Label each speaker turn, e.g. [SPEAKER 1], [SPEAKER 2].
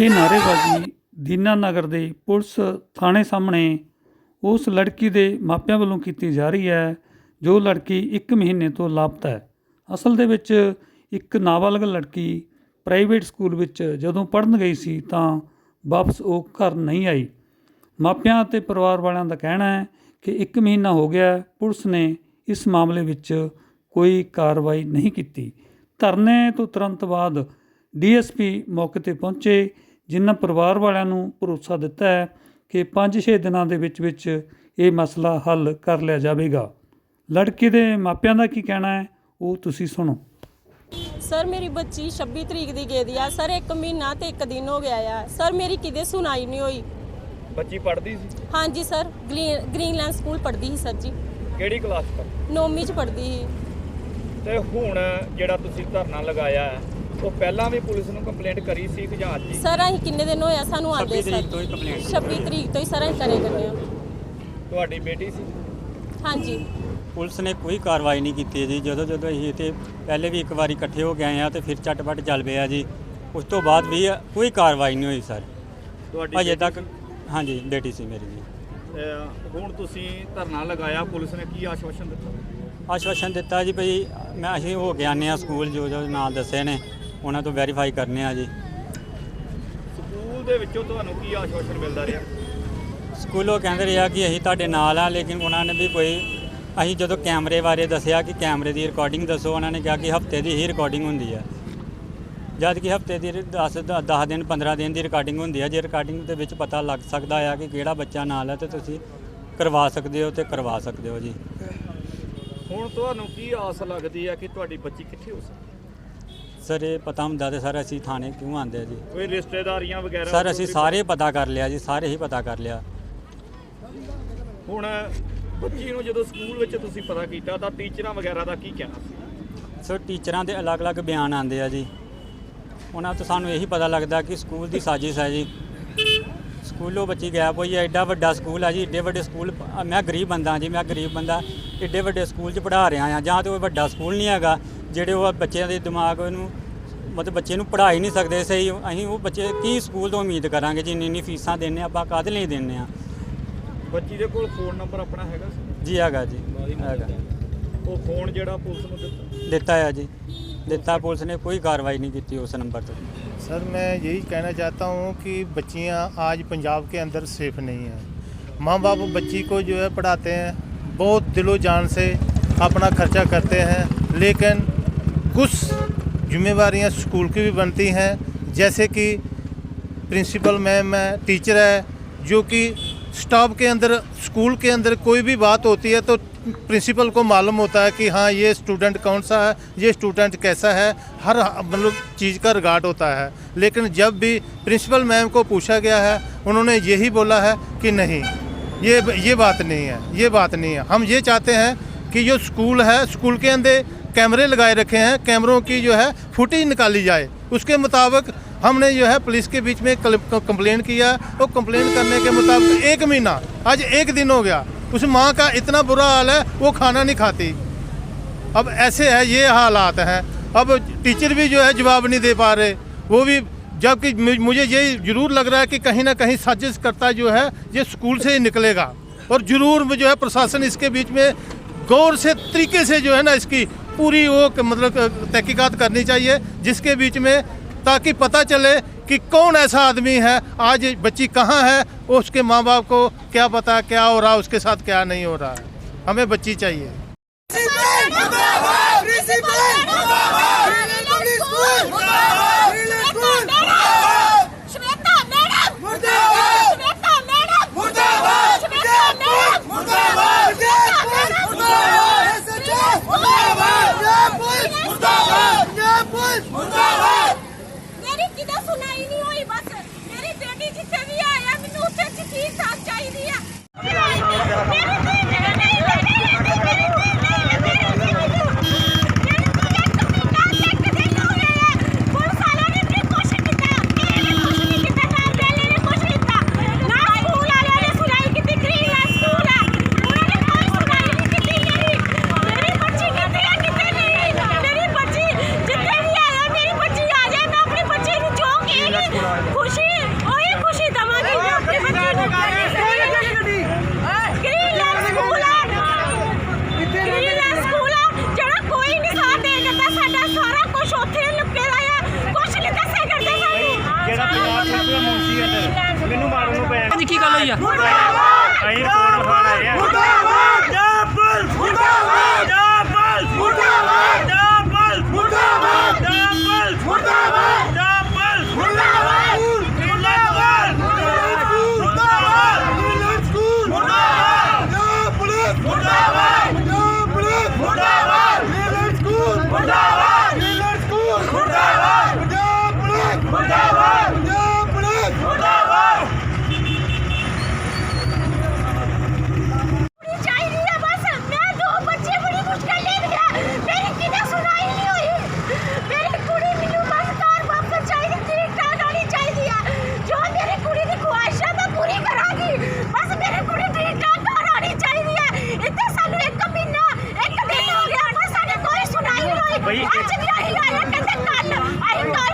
[SPEAKER 1] ਇਹ ਨਾਅਰੇਬਾਜ਼ੀ ਦੀਨਾਨਗਰ ਦੇ ਪੁਲਿਸ ਥਾਣੇ ਸਾਹਮਣੇ ਉਸ ਲੜਕੀ ਦੇ ਮਾਪਿਆਂ ਵੱਲੋਂ ਕੀਤੀ ਜਾ ਰਹੀ ਹੈ, ਜੋ ਲੜਕੀ 1 ਮਹੀਨੇ ਤੋਂ ਲਾਪਤਾ ਹੈ। ਅਸਲ ਦੇ ਵਿੱਚ ਇੱਕ ਨਾਬਾਲਗ ਲੜਕੀ ਪ੍ਰਾਈਵੇਟ ਸਕੂਲ ਵਿੱਚ ਜਦੋਂ ਪੜ੍ਹਨ ਗਈ ਸੀ ਤਾਂ ਵਾਪਸ ਉਹ ਘਰ ਨਹੀਂ ਆਈ। ਮਾਪਿਆਂ ਅਤੇ ਪਰਿਵਾਰ ਵਾਲਿਆਂ ਦਾ ਕਹਿਣਾ ਹੈ ਕਿ 1 ਮਹੀਨਾ ਹੋ ਗਿਆ, ਪੁਲਿਸ ਨੇ ਇਸ ਮਾਮਲੇ ਵਿੱਚ ਕੋਈ ਕਾਰਵਾਈ ਨਹੀਂ ਕੀਤੀ। ਧਰਨੇ ਤੋਂ ਤੁਰੰਤ ਬਾਅਦ ਡੀਐਸਪੀ ਮੌਕੇ ਤੇ ਪਹੁੰਚੇ। ਜਿਨ੍ਹਾਂ ਪਰਿਵਾਰ ਵਾਲਿਆਂ ਨੂੰ ਭਰੋਸਾ ਦਿੱਤਾ ਹੈ ਕਿ 5-6 ਦਿਨਾਂ ਦੇ ਵਿੱਚ ਵਿੱਚ ਇਹ ਮਸਲਾ ਹੱਲ ਕਰ ਲਿਆ ਜਾਵੇਗਾ। ਲੜਕੀ ਦੇ ਮਾਪਿਆਂ ਦਾ ਕੀ ਕਹਿਣਾ ਹੈ? ਉਹ ਤੁਸੀਂ ਸੁਣੋ।
[SPEAKER 2] ਸਰ ਮੇਰੀ ਬੱਚੀ 26 ਤਰੀਕ ਦੀ ਗਈ ਦੀ ਆ। ਸਰ 1 ਮਹੀਨਾ ਤੇ 1 ਦਿਨ ਹੋ ਗਿਆ ਆ। ਸਰ ਮੇਰੀ ਕਿਤੇ ਸੁਣਾਈ ਨਹੀਂ ਹੋਈ।
[SPEAKER 3] ਬੱਚੀ ਪੜ੍ਹਦੀ ਸੀ?
[SPEAKER 2] ਹਾਂਜੀ ਸਰ ਗ੍ਰੀ- ਗ੍ਰੀਨਲੈਂਡ ਸਕੂਲ ਪੜ੍ਹਦੀ ਸੀ ਸਰ ਜੀ।
[SPEAKER 3] ਕਿਹੜੀ ਕਲਾਸ ਤੱਕ
[SPEAKER 2] ਨੌਵੀਂ ਚ ਪੜ੍ਹਦੀ ਸੀ।
[SPEAKER 3] ਤੇ ਹੁਣ ਜਿਹੜਾ ਤੁਸੀਂ ਧਰਨਾ ਲਗਾਇਆ ਹੈ ਉਹ ਪਹਿਲਾਂ ਵੀ ਪੁਲਿਸ ਨੂੰ ਕੰਪਲੇਂਟ ਕਰੀ ਸੀ ਕਿ ਜਾਂ ਅੱਜ ਹੀ
[SPEAKER 2] ਸਰ ਅਸੀਂ ਕਿੰਨੇ ਦਿਨ ਹੋਇਆ ਸਾਨੂੰ ਆਦੇ ਸਰ 26 ਤਰੀਕ ਤੋਂ ਹੀ ਸਰ ਅਸੀਂ ਕਰੇ ਕਰਨੇ ਆ
[SPEAKER 3] ਤੁਹਾਡੀ ਬੇਟੀ ਸੀ?
[SPEAKER 2] ਹਾਂਜੀ।
[SPEAKER 4] ਪੁਲਿਸ ਨੇ ਕੋਈ ਕਾਰਵਾਈ ਨਹੀਂ ਕੀਤੀ ਜੀ। ਜਦੋਂ ਜਦੋਂ ਅਸੀਂ ਇੱਥੇ ਪਹਿਲੇ ਵੀ ਇੱਕ ਵਾਰੀ ਇਕੱਠੇ ਹੋ ਆਏ ਆ ਤੇ ਫਿਰ ਝਟਪਟ ਚੱਲ ਪਿਆ ਜੀ। ਉਸ ਤੋਂ ਬਾਅਦ ਵੀ ਕੋਈ ਕਾਰਵਾਈ ਨਹੀਂ ਹੋਈ ਸਰ।
[SPEAKER 3] ਤੁਹਾਡੀ
[SPEAKER 4] ਅਜੇ
[SPEAKER 3] ਬੇਟੀ
[SPEAKER 4] ਤੱਕ ਹਾਂਜੀ ਬੇਟੀ ਸੀ ਮੇਰੀ ਜੀ।
[SPEAKER 3] ਸੀ। ਅਹ ਹੁਣ ਤੁਸੀਂ ਧਰਨਾ ਲਗਾਇਆ ਪੁਲਿਸ ਨੇ ਕੀ ਆਸ਼ਵਾਸਨ ਦਿੱਤਾ?
[SPEAKER 4] ਆਸ਼ਵਾਸਨ ਦਿੱਤਾ ਜੀ ਭਈ ਮੈਂ ਅਸੀਂ ਹੋ ਕੇ ਆਨੇ ਆ ਸਕੂਲ ਜੋ ਜੋ ਨਾਂ ਦੱਸੇ ਨੇ। ਉਹਨਾਂ ਤੋਂ ਵੈਰੀਫਾਈ ਕਰਨੇ ਆ ਜੀ।
[SPEAKER 3] ਸਕੂਲ ਦੇ ਵਿੱਚੋਂ ਤੁਹਾਨੂੰ ਕੀ ਆਸ਼ਵਾਸਨ ਮਿਲਦਾ ਰਿਹਾ?
[SPEAKER 4] ਸਕੂਲੋਂ ਕਹਿੰਦੇ ਰਿਹਾ ਕਿ ਅਸੀਂ ਤੁਹਾਡੇ ਨਾਲ ਆ ਲੇਕਿਨ ਉਹਨਾਂ ਨੇ ਵੀ ਕੋਈ ਅਸੀਂ ਜਦੋਂ ਕੈਮਰੇ ਬਾਰੇ ਦੱਸਿਆ ਕਿ ਕੈਮਰੇ ਦੀ ਰਿਕਾਰਡਿੰਗ ਦੱਸੋ ਉਹਨਾਂ ਨੇ ਕਿਹਾ ਕਿ ਹਫ਼ਤੇ ਦੀ ਹੀ ਰਿਕਾਰਡਿੰਗ ਹੁੰਦੀ ਹੈ ਜਦ ਕਿ ਹਫ਼ਤੇ ਦੀ 10 10 ਦਿਨ 15 ਦਿਨ ਦੀ ਰਿਕਾਰਡਿੰਗ ਹੁੰਦੀ ਹੈ ਜੇ ਰਿਕਾਰਡਿੰਗ ਦੇ ਵਿੱਚ ਪਤਾ ਲੱਗ ਸਕਦਾ ਆ ਕਿ ਕਿਹੜਾ ਬੱਚਾ ਨਾਲ ਹੈ ਤੇ ਤੁਸੀਂ ਕਰਵਾ ਸਕਦੇ ਹੋ ਤੇ ਕਰਵਾ ਸਕਦੇ ਹੋ ਜੀ।
[SPEAKER 3] ਹੁਣ ਤੁਹਾਨੂੰ ਕੀ ਆਸ ਲੱਗਦੀ ਹੈ ਕਿ ਤੁਹਾਡੀ ਬੱਚੀ ਕਿੱਥੇ ਹੋ ਸਕਦੀ?
[SPEAKER 4] ਸਰ ਇਹ ਪਤਾ ਹੁੰਦਾ ਤੇ ਸਰ ਅਸੀਂ ਥਾਣੇ ਕਿਉਂ ਆਉਂਦੇ ਆ ਜੀ?
[SPEAKER 3] ਕੋਈ ਰਿਸ਼ਤੇਦਾਰੀਆਂ ਵਗੈਰਾ
[SPEAKER 4] ਸਰ ਅਸੀਂ ਸਾਰੇ ਪਤਾ ਕਰ ਲਿਆ ਜੀ ਸਾਰੇ ਹੀ ਪਤਾ ਕਰ ਲਿਆ।
[SPEAKER 3] ਹੁਣ ਬੱਚੀ ਨੂੰ ਜਦੋਂ ਸਕੂਲ ਵਿੱਚ ਤੁਸੀਂ ਪਤਾ ਕੀਤਾ ਤਾਂ ਟੀਚਰਾਂ ਵਗੈਰਾ ਦਾ ਕੀ ਕਹਿਣਾ ਸੀ?
[SPEAKER 4] ਸੋ ਟੀਚਰਾਂ ਦੇ ਅਲੱਗ-ਅਲੱਗ ਬਿਆਨ ਆਉਂਦੇ ਆ ਜੀ। ਉਹਨਾਂ ਤੋਂ ਸਾਨੂੰ ਇਹੀ ਪਤਾ ਲੱਗਦਾ ਕਿ ਸਕੂਲ ਦੀ ਸਾਜ਼ਿਸ਼ ਹੈ ਜੀ। ਸਕੂਲੋਂ ਬੱਚੀ ਗਾਇਬ ਹੋਈ ਹੈ ਐਡਾ ਵੱਡਾ ਸਕੂਲ ਹੈ ਜੀ ਏਡੇ ਵੱਡੇ ਸਕੂਲ ਮੈਂ ਗਰੀਬ ਬੰਦਾ ਜੀ ਮੈਂ ਗਰੀਬ ਬੰਦਾ ਏਡੇ ਵੱਡੇ ਸਕੂਲ 'ਚ ਪੜ੍ਹਾ ਰਿਹਾ ਆ ਜਾਂ ਤੇ ਉਹ ਵੱਡਾ ਸਕੂਲ ਨਹੀਂ ਹੈਗਾ। ਜਿਹੜੇ ਉਹ ਬੱਚਿਆਂ ਦੇ ਦਿਮਾਗ ਨੂੰ ਮਤਲਬ ਬੱਚੇ ਨੂੰ ਪੜ੍ਹਾ ਹੀ ਨਹੀਂ ਸਕਦੇ ਸਹੀ ਅਸੀਂ ਉਹ ਬੱਚੇ ਕੀ ਸਕੂਲ ਤੋਂ ਉਮੀਦ ਕਰਾਂਗੇ ਜੀ ਇੰਨੀ ਇੰਨੀ ਫੀਸਾਂ ਦਿੰਨੇ ਆਪਾਂ ਕਾਹਦੇ ਲਈ ਦਿੰਨੇ ਆ
[SPEAKER 3] ਬੱਚੀ ਦੇ ਕੋਲ ਫੋਨ ਨੰਬਰ ਆਪਣਾ ਹੈਗਾ ਸੀ
[SPEAKER 4] ਜੀ ਹੈਗਾ ਜੀ ਹੈਗਾ
[SPEAKER 3] ਉਹ ਫੋਨ ਜਿਹੜਾ ਪੁਲਿਸ ਨੂੰ ਦਿੱਤਾ
[SPEAKER 4] ਦਿੱਤਾ ਹੈ ਜੀ ਦਿੱਤਾ ਪੁਲਿਸ ਨੇ ਕੋਈ ਕਾਰਵਾਈ ਨਹੀਂ ਕੀਤੀ ਉਸ ਨੰਬਰ ਤੇ
[SPEAKER 5] सर मैं यही कहना चाहता हूँ कि बच्चियाँ आज पंजाब के अंदर सेफ नहीं हैं माँ बाप बच्ची को जो है पढ़ाते हैं बहुत दिलो जान से अपना खर्चा करते हैं लेकिन कुछ जिम्मेवारियाँ स्कूल की भी बनती हैं। जैसे कि प्रिंसिपल मैम है, टीचर है, जो कि स्टाफ के अंदर, स्कूल के अंदर कोई भी बात होती है तो प्रिंसिपल को मालूम होता है कि हाँ ये स्टूडेंट कौन सा है, ये स्टूडेंट कैसा है, हर मतलब चीज़ का रिगार्ड होता है। लेकिन जब भी प्रिंसिपल मैम को पूछा गया है, उन्होंने यही बोला है कि नहीं, ये ये बात नहीं है, ये बात नहीं है। हम ये चाहते हैं कि जो स्कूल है, स्कूल के अंदर कैमरे लगाए रखे हैं, कैमरों की जो है फुटेज निकाली जाए। उसके मुताबिक हमने जो है पुलिस के बीच में कंप्लेंट किया और कंप्लेंट करने के मुताबिक एक महीना, आज एक दिन हो गया। उस माँ का इतना बुरा हाल है, वो खाना नहीं खाती। अब ऐसे है, ये हालात हैं। अब टीचर भी जो है जवाब नहीं दे पा रहे। वो भी जबकि मुझे ये ज़रूर लग रहा है कि कहीं ना कहीं साजिश करता जो है, ये स्कूल से ही निकलेगा। और ज़रूर जो है प्रशासन इसके बीच में गौर से तरीके से जो है ना इसकी पूरी वो मतलब तहकीक़त करनी चाहिए, जिसके बीच में ताकि पता चले कि कौन ऐसा आदमी है, आज बच्ची कहाँ है, उसके माँ बाप को क्या पता, क्या हो रहा, उसके साथ क्या नहीं हो रहा है। हमें बच्ची चाहिए।
[SPEAKER 6] उसे ya. ਬਈ। ਅੱਜ ਵੀ
[SPEAKER 7] ਆਹੀ ਆਇਆ ਕਹਿੰਦੇ ਕੱਲ ਆਹੀ ਕੱਲ